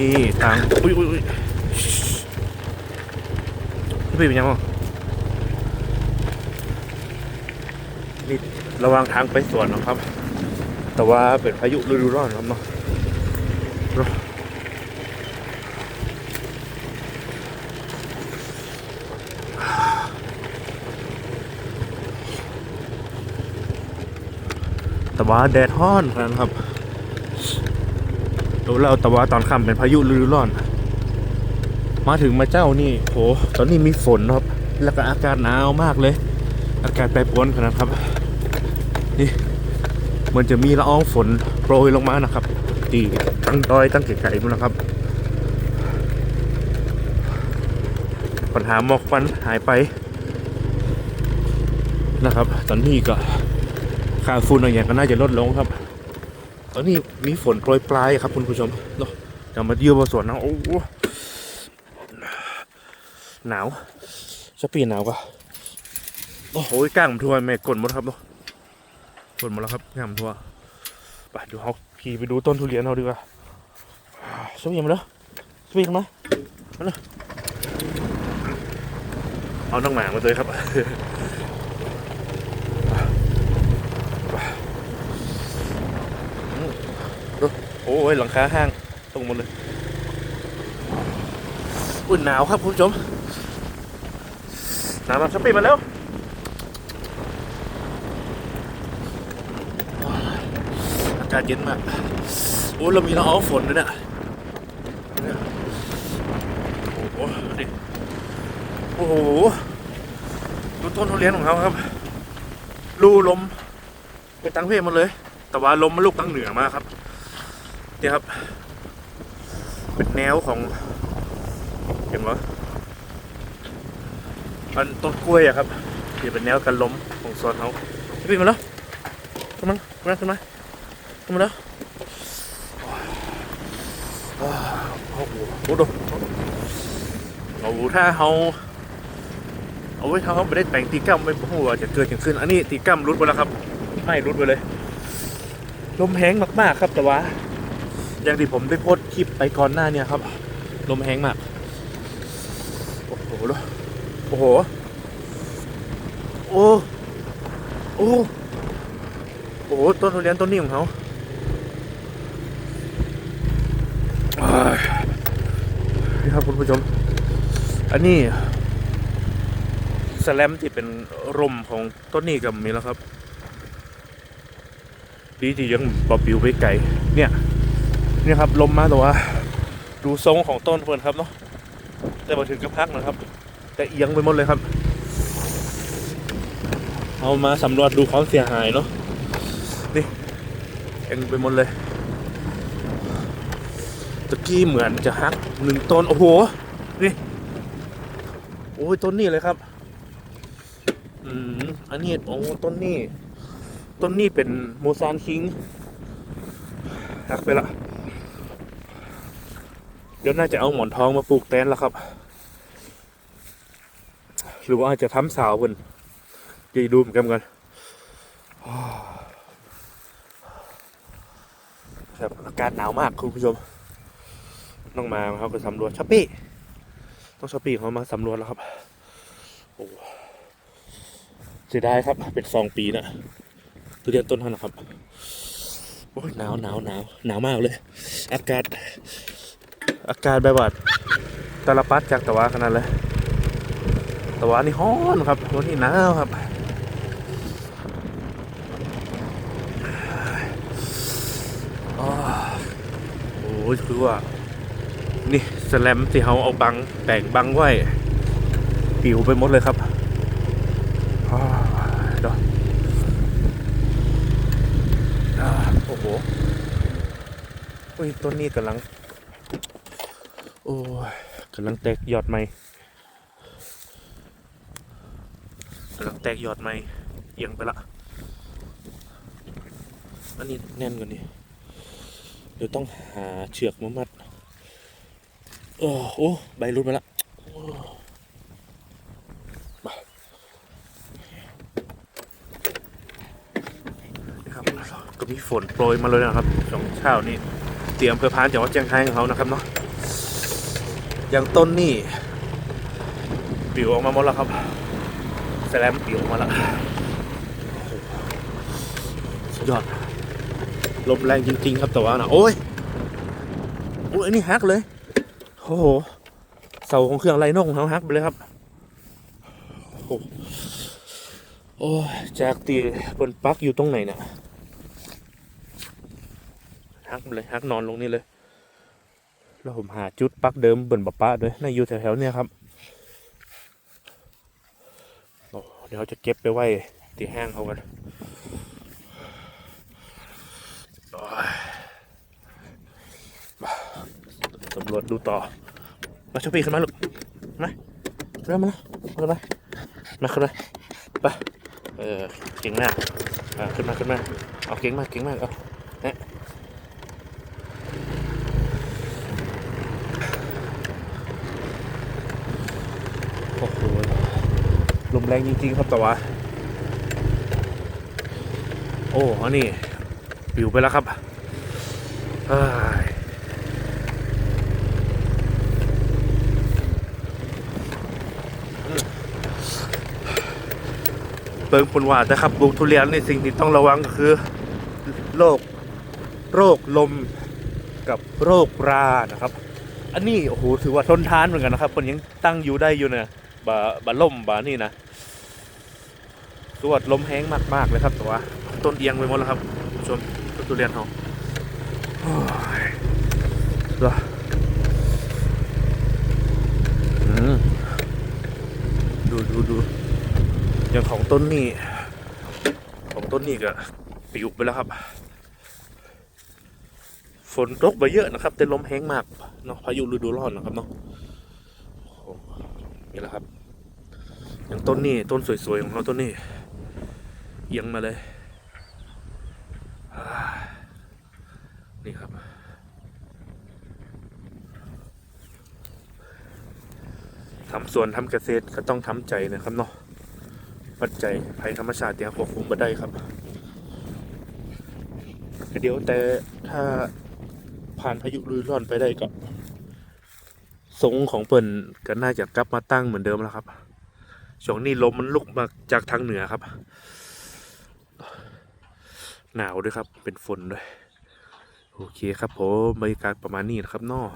นี่ทาง อุ้ยอุ้ยอุ้ยพี่เป็นยังไงนี่ระวังทางไปสวนนะครับ แต่ว่าเป็นพายุฤดูร้อนครับเนาะแต่ว่าแดดฮ้อนครับ ดูแล้วแต่ว่าตอนค่ำเป็นพายุฤดูร้อน มาถึงมาเจ้านี่โหตอนนี้มีฝนครับ แล้วก็อากาศหนาวมากเลย อากาศแปรปรวนขนาดครับ นี่เหมันจะมีละอองฝนโปรยลงมานะครับตีตั้งดอยตั้งไกลๆนู่นนะครับ ปัญหาหมอกควันหายไปนะครับ ตอนนี้ก็ค่าฝุ่นอะไรอย่างก็น่าจะลดลงครับ ตอนนี้มีฝนโปรยปลายครับคุณผู้ชมเนาะจะมาเยี่ยมมาสวนนะโอ้โหหนาวจะปีหนาวปะโอ้โหก้างมทั่วแม่กลนหมดครับเนาะกลนหมดแล้วครับก้างมทั่วไปดูเขาขี่ไปดูต้นทุเรียนเราดีกว่าสวีมาแล้วสวีมามาเลยเอาน้องหมามาเลยครับ อ้ยหลังคาห้างตรงหมดเลย อุ่นหนาวครับคุณผู้ชมหนาวมาสปีดมาแล้วอากาศเย็นมากโอ้เรามีละอองฝนด้วยเนี่ยโอ้โหดิโอ้โหดูต้นทุเรียนของเขาครับรูลมเป็นตั้งเพศหมดเลย แต่ว่าลมมันลูกตั้งเหนือมาครับ เนี่ยครับ เป็นแนวของเห็นไหมอันต้นกล้วยอะครับที่เป็นแนวกันล้มของโซนเขาพี่มาแล้วขึ้นมาขึ้นมาขึ้นมาขึ้นมาแล้วโอ้โหโอ้โหโอ้โหถ้าเขาเอาไว้ถ้าเขาไม่ได้แต่งตีกั้มไม่พูดว่าจะเกิดอย่างขึ้น อันนี้ตีกั้มรุดไปแล้วครับ ไม่รุดไปเลย ลมแห้งมากๆครับแต่ว่า อย่างที่ผมได้โพสคลิปไปก่อนหน้าเนี่ยครับ ลมแห้งมาก โอ้โหโอ้โห โอ้โอ้โอ้โหต้นทุเรียนต้นนี้ของเขาอ้ยนี่ครับคุณผู้ชม อันนี้สแลมที่เป็นร่มของต้นนี้กับมีแล้วครับ ดีที่ยังบอปิวไปไกลเนี่ย นี่ครับลมมาแต่ว่า ดูทรงของต้นเพิ่นครับเนาะแต่มาถึงกับพักนะครับ แต่เอียงไปหมดเลยครับ เอามาสำรวจดูความเสียหายเนาะนี่เอียงไปหมดเลยตะกี้เหมือนจะหักหนึ่งต้นโอ้โหนี่โอ้ยต้นนี้เลยครับอืมอันนี้โอ้ต้นนี้ ต้นนี้เป็นโมซานคิงหักไปละ เดี๋ยวน่าจะเอาหมอนทองมาปลูกแตนแล้วครับ หรือว่าอาจจะทำสาวเพิ่นจะดูเหมือนกันกันครับอากาศหนาวมากคุณผู้ชม ต้องมาครับไปสำรวจช้อปปี้ต้องช้อปปี้เขามาสำรวจแล้วครับโอ้เสียดายครับ เป็นสองปีนะทุเรียนต้นท่านะครับโอ้ยหนาวหนาวหนาวหนาวมากเลย อากาศ อากาศแบบว่าตาลปัดจากตะวันขนาดเลยตะวันนี่ฮ้อนครับวันนี้หนาวครับอ้โอ้ยคือว่า นี่สแลมที่เขาเอาบังแต่งบังไว้ปิวไปหมดเลยครับดอโอ้โหโอ้ยต้นนี้กำลัง อ้ยกำลังแตกยอดใหม่กำลังแตกยอดใหม่เอียงไปละอันนี้แน่นกว่านี้เดี๋ยวต้องหาเชือกมามัดโอ้โอ้ใบรุดมาละโอ้มานี่ครับก็มีฝนโปรยมาเลยนะครับสองเช้านี้เตรียมเพื่อพานจากวัดเจียงไฮ้ของเขานะครับเนาะ อย่างต้นนี่ปิวออกมาหมดแล้วครับแสลมปิวออกมาแล้วสุดยอดลมแรงจริงๆครับแต่ว่านะโอ้ยโอ้ยนนี้ฮักเลยโอ้โหเสาของเครื่องไรน่องเขาฮักไปเลยครับโอ้โหโอ้จากตีบนปลั๊กอยู่ตรงไหนเนี่ยฮักไปเลยฮักนอนลงนี่เลย แล้วผมหาจุดปักเดิมบนบะปะด้วยน่าอยู่แถวๆเนี่ยครับเดี๋ยวจะเก็บไปไว้ที่ห้างเขากันสำรวจดูต่อมาช่วยพี่ขึ้นมาลูกมาขึ้นมามาขึ้นมามาขึ้นมาไปเออเก่งมากอ่าขึ้นมาขึ้นมาเอาเก่งมากเก่งมากเอาเนี่ยโอ้โหลม แรงจริง ๆ ครับแต่ว่า โอ้อันนี้ปิวไปแล้วครับเปิงปนว่านะครับปลูกทุเรียนในสิ่งที่ต้องระวังก็คือโรคโรคลมกับโรครานะครับ อันนี้โอ้โหถือว่าทนทานเหมือนกันนะครับคนยังตั้งอยู่ได้อยู่เนี่ย บาบาล่มบานี่นะสวดลมแห้งมากๆเลยครับแต่ว่าต้นเอียงไปหมดแล้วครับคุณผู้ชมต้นทุเรียนเขาโอ้ยเหรอดูดูดูอย่างของต้นนี่ของต้นนี่ก็ปิวไปแล้วครับ ฝนตกไปเยอะนะครับ แต่ลมแห้งมากเนาะพายุฤดูร้อนนะครับเนาะโอ้โห นี่แหละครับ อย่างต้นนี่ต้นสวยๆของเราต้นนี่เอียงมาเลย นี่ครับ ทำสวนทำเกษตรก็ต้องทำใจนะครับเนาะปัจจัยภัยธรรมชาติเนี่ยควบคุมมาได้ครับเดี๋ยวแต่ถ้าผ่านพายุฤดูร้อนไปได้ก็ ทรงของเปิ่นก็น่าจะกลับมาตั้งเหมือนเดิมแล้วครับ ช่วงนี้ลมมันลุกมาจากทางเหนือครับ หนาวด้วยครับ เป็นฝนด้วย โอเคครับผมบรรยากาศประมาณนี้นะครับนอะ